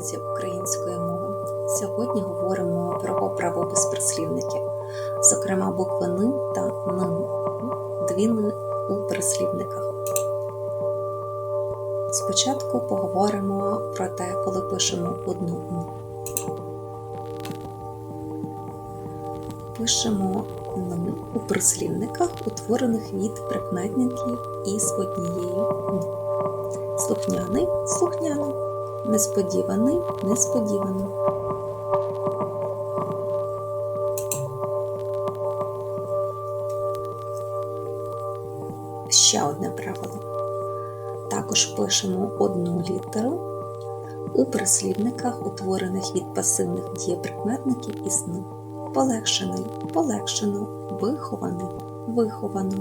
уроці української мови. Сьогодні говоримо про правопис прислівників, зокрема букви «н» та «н», дві «н» у прислівниках. Спочатку поговоримо про те, коли пишемо одну «н». Пишемо «н» у прислівниках, утворених від прикметників із однією «н». Слухняний слухняно, несподіваний несподівано. Ще одне правило. Також пишемо одну літеру у прислівниках, утворених від пасивних дієприкметників із «н». Полегшений полегшено, вихований виховано.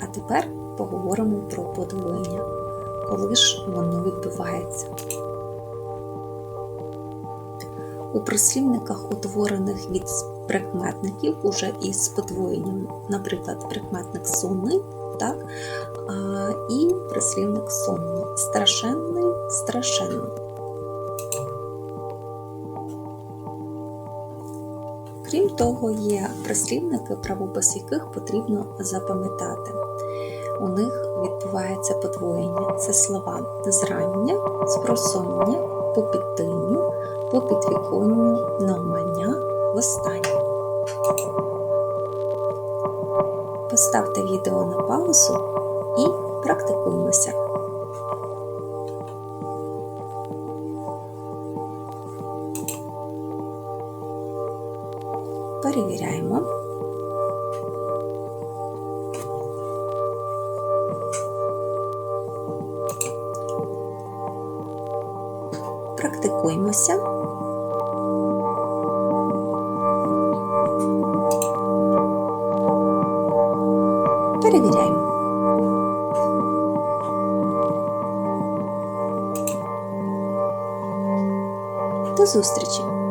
А тепер поговоримо про подвоєння, коли ж воно відбувається. У прислівниках, утворених від прикметників уже із подвоєнням, наприклад, прикметник сонний, так, а, і прислівник сонно, страшенний, страшенно. Крім того, є прислівники, правопис яких потрібно запам'ятати. У них відбувається подвоєння. Це слова зрання, спросоння, по підтинню, по підвіконню, навмання, востаннє. Поставте відео на паузу і практикуємося. Перевіряємо. Практикуємося. Перевіряємо. До зустрічі!